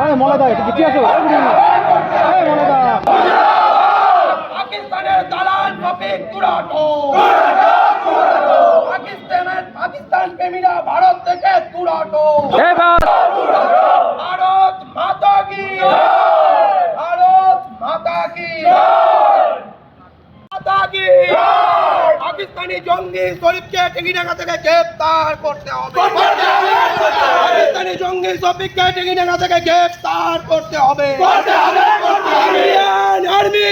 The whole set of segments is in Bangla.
এই মলাদা এটা কি আছে এই বুড়ি। মলাদা। পাকিস্তানের দালাল রফিক তুরাটো পাকিস্তানের পাকিস্তান প্রেমীরা ভারত থেকে তুরাটো ভারত মাতা কি ভারত মাতা কি মাতা কি পাকিস্তানি জঙ্গি শরীফকে টেকিডাঙ্গা থেকে গ্রেফতার করতে হবে। পাকিস্তানি জঙ্গি শরীফকে টেকিডাঙ্গা থেকে গ্রেফতার করতে হবে। Indian army.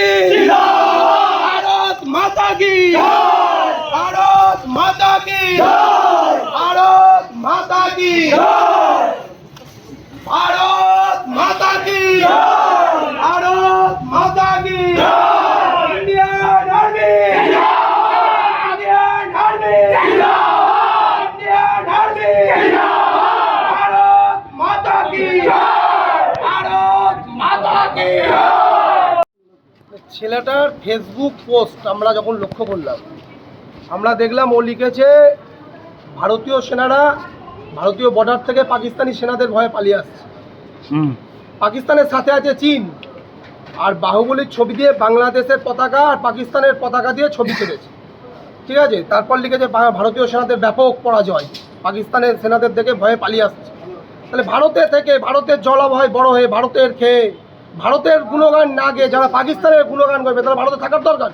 ভারত মাতা কি? ভারত মাতা কি? ভারত মাতা কি ভারত মাতা কি ভারত মাতা কি Indian army Indian army Indian army Bharat Mata কি ভারত মাতা কি ছেলেটার ফেসবুক পোস্ট আমরা যখন লক্ষ্য করলাম আমরা দেখলাম ও লিখেছে ভারতীয় সেনারা ভারতীয় বর্ডার থেকে পাকিস্তানি সেনাদের ভয়ে পালিয়ে আসছে। পাকিস্তানের সাথে আছে চীন। আর বাহুবলীর ছবি দিয়ে বাংলাদেশের পতাকা আর পাকিস্তানের পতাকা দিয়ে ছবি তুলেছে। ঠিক আছে? তারপর লিখেছে ভারতীয় সেনাদের ব্যাপক পরাজয়। পাকিস্তানের সেনাদের দেখে ভয়ে পালিয়ে আসছে। তাহলে ভারতে থেকে ভারতের জলাভয় বড় হয়ে ভারতের খেয়ে ভারতের গুণগান না গিয়ে যারা পাকিস্তানের গুণগান করবে তারা ভারতে থাকার দরকার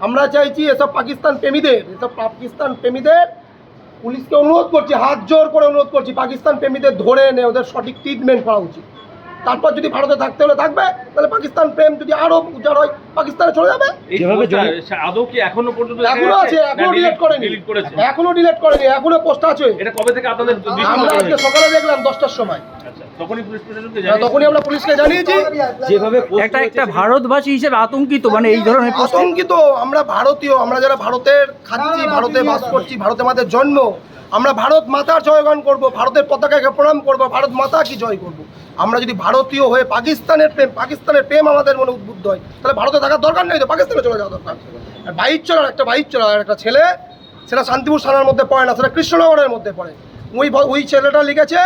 আমরা চাইছি এসব পাকিস্তান প্রেমীদের, এসব পাকিস্তান প্রেমীদের পুলিশকে অনুরোধ করছি, হাত জোর করে অনুরোধ করছি, পাকিস্তান প্রেমীদের ধরে এনে ওদের সঠিক ট্রিটমেন্ট করা উচিত। তারপর যদি ভারতে থাকতে হলে থাকবে তাহলে পাকিস্তান প্রেম যদি আরও উজাড় হয় পাকিস্তানে চলে যাবে। আদৌ কি এখনও পর্যন্ত এখনও আছে এখনও ডিলেট করেনি। এখনও ডিলেট করেনি এখনও পোস্ট আছে। এটা কবে থেকে আপনাদের আমরা আজকে সকালে দেখলাম দশটার সময়। আচ্ছা, তখনই পুলিশ প্রশাসনকে হ্যাঁ, জানিয়েছে? তখনই আমরা পুলিশকে জানিয়েছি। যেভাবে একটা একটা ভারতবাসী হিসেবে আতঙ্কিত মানে এই ধরনের আতঙ্কিত আমরা ভারতীয় আমরা যারা ভারতের খাচ্ছি ভারতে বাস করছি ভারতে আমাদের জন্ম আমরা ভারত মাতার জয়গান করব ভারতের পতাকাকে প্রণাম করব ভারত মাতা কি জয় করব। আমরা যদি ভারতীয় হয়ে পাকিস্তানের প্রেম পাকিস্তানের প্রেম আমাদের মনে উদ্বুদ্ধ হয় তাহলে ভারতে থাকার দরকার নেই তো পাকিস্তানে চলে যাওয়া দরকার। আর বাইক চলার একটা বাইক চলার একটা ছেলে সেটা শান্তিপুর থানার মধ্যে পড়ে না সেটা কৃষ্ণনগরের মধ্যে পড়ে। ওই ওই ছেলেটা লিখেছে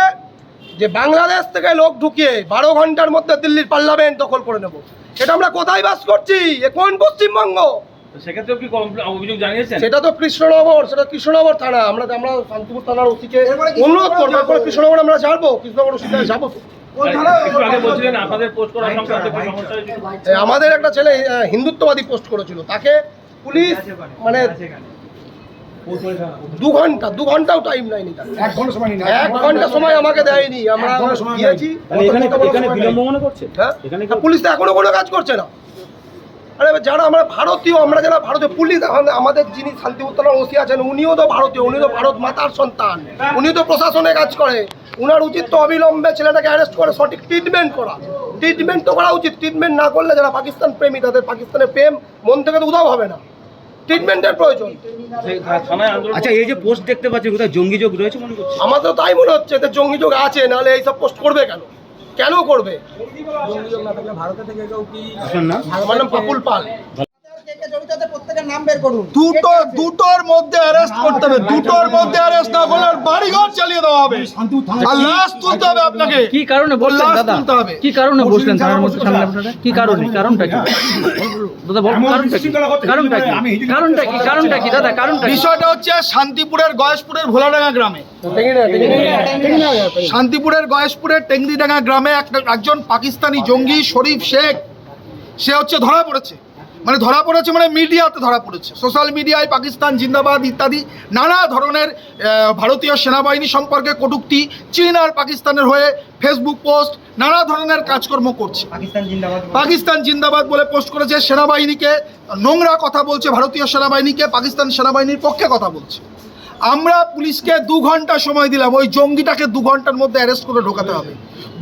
যে বাংলাদেশ থেকে লোক ঢুকিয়ে বারো ঘণ্টার মধ্যে দিল্লির পার্লামেন্ট দখল করে নেব। এটা আমরা কোথায় বাস করছি? এ কোন পশ্চিমবঙ্গ? তো সেক্ষেত্রেও কি অভিযোগ জানিয়েছেন? সেটা তো কৃষ্ণনগর সেটা কৃষ্ণনগর থানা। আমরা আমরা শান্তিপুর থানার ওসিকে অনুরোধ করব কৃষ্ণনগর আমরা ছাড়বো কৃষ্ণনগর ওসিতে যাব। আমাদের একটা ছেলে হিন্দুত্ববাদী পোস্ট করেছিল। তাকে পুলিশ মানে দু ঘণ্টা দু ঘন্টাও টাইম নেয়নি এক ঘণ্টা সময় এক ঘণ্টা সময় আমাকে দেয়নি। আমরা দিয়েছি। মনে করছে? হ্যাঁ? পুলিশ তো এখনও কোনো কাজ করছে না। আরে যারা আমরা ভারতীয় আমরা যারা ভারতীয় পুলিশ আমাদের- আমাদের যিনি শান্তিপুর থানার ওসি আছেন উনিও তো ভারতীয় উনি তো ভারত মাতার সন্তান উনি তো প্রশাসনে কাজ করে। উনার উচিত তো অবিলম্বে ছেলেটাকে অ্যারেস্ট করে সঠিক ট্রিটমেন্ট করা। ট্রিটমেন্ট তো করা উচিত ট্রিটমেন্ট না করলে যারা পাকিস্তান প্রেমী তাদের পাকিস্তানের প্রেম মন থেকে তো উদাও হবে না। ট্রিটমেন্টের প্রয়োজন। আচ্ছা এই যে পোস্ট দেখতে পাচ্ছি কোথায় জঙ্গি যোগ রয়েছে মনে করছে? আমাদের তাই মনে হচ্ছে এতে জঙ্গি যোগ আছে নাহলে এইসব পোস্ট করবে কেন? কেন করবে? আমার নাম আমার নাম পাপুল পাল দুটো দুটোর মধ্যে অ্যারেস্ট করতে হবে দুটোর মধ্যে অ্যারেস্ট না করলে বাড়িঘর চালিয়ে দেওয়া হবে আর লাশ তুলতে হবে আপনাকে কি কারণে বললেন দাদা কি কারণে বসলেন থানার মধ্যে সামনে আপনারা কি কারণে কারণটা কি দাদা বল কারণটা কি কারণটা কি কারণটা কি কারণটা কি দাদা কারণটা বিষয়টা হচ্ছে শান্তিপুরের গয়েশপুরের ভোলাডাঙ্গা গ্রামে শান্তিপুরের গয়েশপুরের টেংরিডাঙ্গা গ্রামে একজন পাকিস্তানি জঙ্গি শরীফ শেখ সে হচ্ছে ধরা পড়েছে মানে ধরা পড়েছে মানে মিডিয়াতে ধরা পড়েছে। সোশ্যাল মিডিয়ায় পাকিস্তান জিন্দাবাদ ইত্যাদি নানা ধরনের ভারতীয় সেনাবাহিনী সম্পর্কে কটূক্তি চীন আর পাকিস্তানের হয়ে ফেসবুক পোস্ট নানা ধরনের কাজকর্ম করছে। পাকিস্তান জিন্দাবাদ বলে। পোস্ট করেছে সেনাবাহিনীকে নোংরা কথা বলছে ভারতীয় সেনাবাহিনীকে পাকিস্তান সেনাবাহিনীর পক্ষে কথা বলছে। আমরা পুলিশকে দু ঘণ্টা সময় দিলাম ওই জঙ্গিটাকে দু ঘণ্টার মধ্যে অ্যারেস্ট করে ঢোকাতে হবে।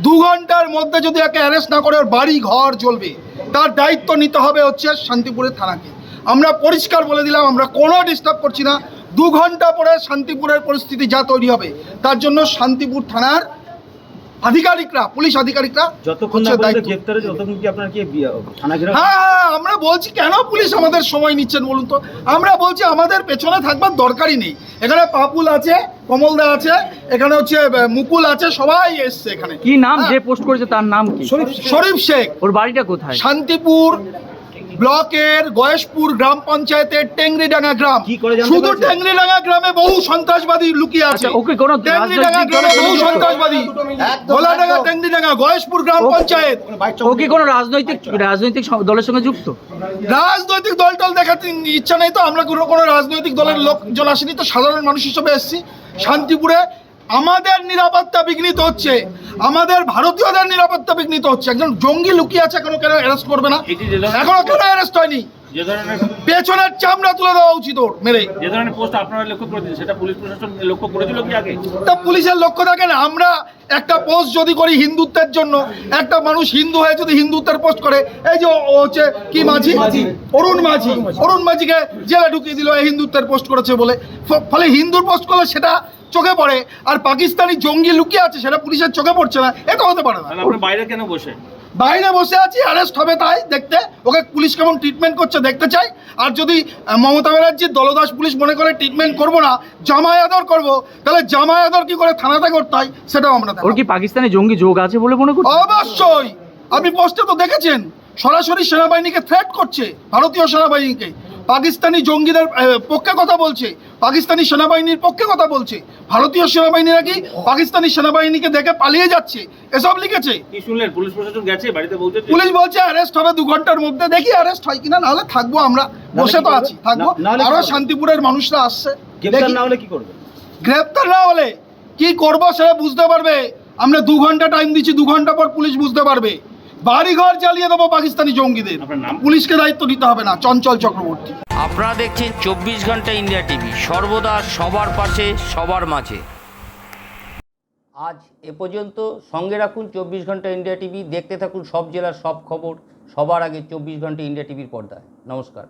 দু ঘণ্টার মধ্যে যদি একে অ্যারেস্ট না করে ওর বাড়ি ঘর জ্বলবে। তার দায়িত্ব নিতে হবে হচ্ছে শান্তিপুরের থানাকে। আমরা পরিষ্কার বলে দিলাম, আমরা কোনো ডিস্টার্ব করছি না। দু ঘণ্টা পরে শান্তিপুরের পরিস্থিতি যা তৈরি হবে, তার জন্য শান্তিপুর থানার আধিকারিকরা পুলিশ আধিকারিকরা যতক্ষণ না হচ্ছে পর্যন্ত দায়িত্ব। গ্রেপ্তার কি আপনার কি থানা ঘেরাও? হ্যাঁ হ্যাঁ, আমরা বলছি কেন পুলিশ আমাদের সময় নিচ্ছেন বলুন তো? আমরা বলছি আমাদের পেছনে থাকবার দরকারই নেই। এখানে পাপুল আছে কমলদা আছে এখানে হচ্ছে মুকুল আছে সবাই এসছে এখানে। কি নাম যে পোস্ট করেছে তার নাম কি? শরীফ শেখ। ওর বাড়িটা কোথায়? শান্তিপুর ব্লকের গয়েশপুর গ্রাম পঞ্চায়েতের টেংরিডাঙ্গা গ্রাম। শুধু? টেংরিডাঙ্গা গ্রামে বহু সন্ত্রাসবাদী লুকিয়ে আছে। আচ্ছা, ওকে কোনো টেংরিডাঙ্গা গ্রামে বহু সন্ত্রাসবাদী। ভোলাডাঙ্গা টেংরিডাঙ্গা গয়েশপুর গ্রাম পঞ্চায়েত। ও কি কোনো রাজনৈতিক রাজনৈতিক দলের সঙ্গে যুক্ত? রাজনৈতিক দল টল দেখাতে ইচ্ছা নেই তো। আমরা কোনো কোনো রাজনৈতিক দলের লোকজন আসেনি তো। সাধারণ মানুষ হিসেবে এসেছি। শান্তিপুরে আমাদের নিরাপত্তা বিঘ্নিত হচ্ছে। আমাদের ভারতীয়দের নিরাপত্তা বিঘ্নিত হচ্ছে। একজন জঙ্গি লুকিয়ে আছে এখনও কেন অ্যারেস্ট করবে না? এখনও কেন অ্যারেস্ট হয়নি? পেছনের চামড়া তুলে দেওয়া উচিত ওর মেরে। যে ধরনের পোস্ট আপনারা লক্ষ্য করেছেন সেটা পুলিশ প্রশাসন লক্ষ্য করেছিল কি আগে? তা পুলিশের লক্ষ্য থাকে না। আমরা একটা পোস্ট যদি করি হিন্দুত্বের জন্য একটা মানুষ হিন্দু হয়ে যদি হিন্দুত্বের পোস্ট করে এই যে হচ্ছে কি মাঝি? অরুণ মাঝি। অরুণ মাঝিকে জেলে ঢুকিয়ে দিল হিন্দুত্বের পোস্ট করেছে বলে। ফলে হিন্দুর পোস্ট করলে সেটা চোখে পড়ে আর পাকিস্তানি জঙ্গি লুকিয়ে আছে সেটা পুলিশের চোখে পড়ছে না এটা হতে পারে না। বাইরে কেন বসে? বাইরে বসে আছি অ্যারেস্ট হবে তাই দেখতে। ওকে পুলিশ কেমন ট্রিটমেন্ট করছে দেখতে চাই। আর যদি মমতা ব্যানার্জির দলদাস পুলিশ মনে করে ট্রিটমেন্ট করব না জামাই আদর করব তাহলে জামাই আদর কি করে থানাতে করতে হয় সেটাও আমরা দেখাবো। ওর কি পাকিস্তানে জঙ্গি যোগ আছে বলে মনে করছেন? অবশ্যই! আপনি পোস্টে তো দেখেছেন সরাসরি সেনাবাহিনীকে থ্রেট করছে ভারতীয় সেনাবাহিনীকে। পাকিস্তানি জঙ্গিদের পক্ষে কথা বলছে। পাকিস্তানি সেনাবাহিনীর পক্ষে কথা বলছে। ভারতীয় সেনাবাহিনী নাকি পাকিস্তানি সেনাবাহিনীকে দেখে পালিয়ে যাচ্ছে? এসব লিখেছে। কি শুনলেন? পুলিশ প্রশাসন গেছে বাড়িতে পৌঁছেছে? পুলিশ বলছে অ্যারেস্ট হবে দু ঘণ্টার মধ্যে। দেখি অ্যারেস্ট হয় কিনা নাহলে থাকব আমরা। বসে তো আছি থাকব। আরও শান্তিপুরের মানুষরা আসছে। গ্রেপ্তার না হলে কি করবে? গ্রেপ্তার না হলে কি করব সেটা বুঝতে পারবে। আমরা দু ঘণ্টা টাইম দিচ্ছি দু ঘণ্টা পর পুলিশ বুঝতে পারবে। বাড়ি ঘর জ্বালিয়ে দেবো পাকিস্তানি জঙ্গিদের। পুলিশকে দায়িত্ব দিতে হবে না চঞ্চল চক্রবর্তী। আপনারা দেখছেন চব্বিশ ঘণ্টা ইন্ডিয়া টিভি সর্বদা সবার পাশে সবার মাঝে। আজ এ পর্যন্ত সঙ্গে রাখুন চব্বিশ ঘণ্টা ইন্ডিয়া টিভি দেখতে থাকুন সব জেলার সব খবর সবার আগে চব্বিশ ঘণ্টা ইন্ডিয়া টিভির পর্দায়। নমস্কার।